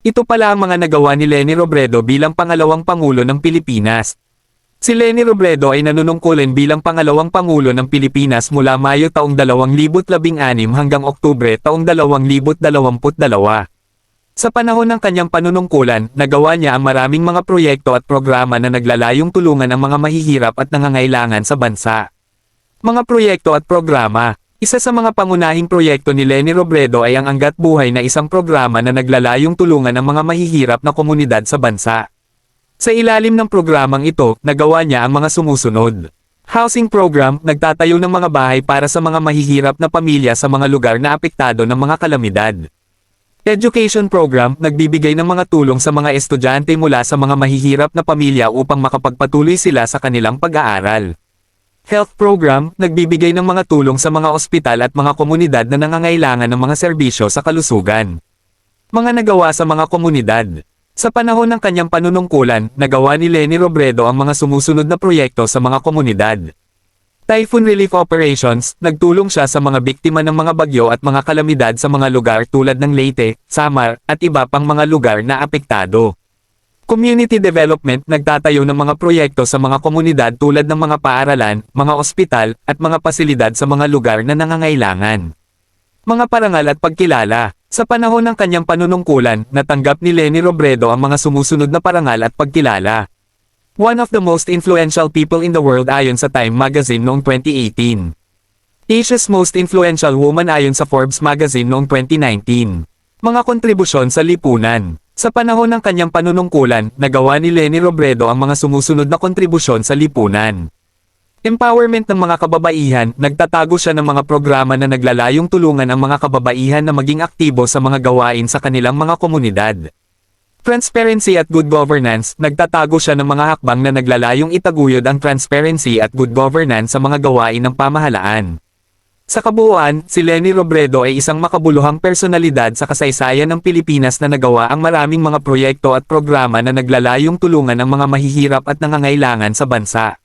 Ito pala ang mga nagawa ni Leni Robredo bilang pangalawang Pangulo ng Pilipinas. Si Leni Robredo ay nanunungkulan bilang pangalawang Pangulo ng Pilipinas mula Mayo taong 2016 hanggang Oktubre taong 2022. Sa panahon ng kanyang panunungkulan, nagawa niya ang maraming mga proyekto at programa na naglalayong tulungan ang mga mahihirap at nangangailangan sa bansa. Mga proyekto at programa Isa sa mga pangunahing proyekto ni Leni Robredo ay ang Anggat Buhay na isang programa na naglalayong tulungan ang mga mahihirap na komunidad sa bansa. Sa ilalim ng programang ito, nagawa niya ang mga sumusunod. Housing program, nagtatayo ng mga bahay para sa mga mahihirap na pamilya sa mga lugar na apektado ng mga kalamidad. Education program, nagbibigay ng mga tulong sa mga estudyante mula sa mga mahihirap na pamilya upang makapagpatuloy sila sa kanilang pag-aaral. Health program, nagbibigay ng mga tulong sa mga ospital at mga komunidad na nangangailangan ng mga serbisyo sa kalusugan. Mga nagawa sa mga komunidad. Sa panahon ng kanyang panunungkulan, nagawa ni Leni Robredo ang mga sumusunod na proyekto sa mga komunidad. Typhoon Relief Operations, nagtulong siya sa mga biktima ng mga bagyo at mga kalamidad sa mga lugar tulad ng Leyte, Samar, at iba pang mga lugar na apektado. Community Development nagtatayo ng mga proyekto sa mga komunidad tulad ng mga paaralan, mga ospital, at mga pasilidad sa mga lugar na nangangailangan. Mga parangal at pagkilala. Sa panahon ng kanyang panunungkulan, natanggap ni Leni Robredo ang mga sumusunod na parangal at pagkilala. One of the most influential people in the world ayon sa Time magazine noong 2018. Asia's most influential woman ayon sa Forbes magazine noong 2019. Mga kontribusyon sa lipunan. Sa panahon ng kanyang panunungkulan, nagawa ni Leni Robredo ang mga sumusunod na kontribusyon sa lipunan. Empowerment ng mga kababaihan, nagtatago siya ng mga programa na naglalayong tulungan ang mga kababaihan na maging aktibo sa mga gawain sa kanilang mga komunidad. Transparency at Good Governance, nagtatago siya ng mga hakbang na naglalayong itaguyod ang transparency at good governance sa mga gawain ng pamahalaan. Sa kabuuan, si Leni Robredo ay isang makabuluhang personalidad sa kasaysayan ng Pilipinas na nagawa ang maraming mga proyekto at programa na naglalayong tulungan ang mga mahihirap at nangangailangan sa bansa.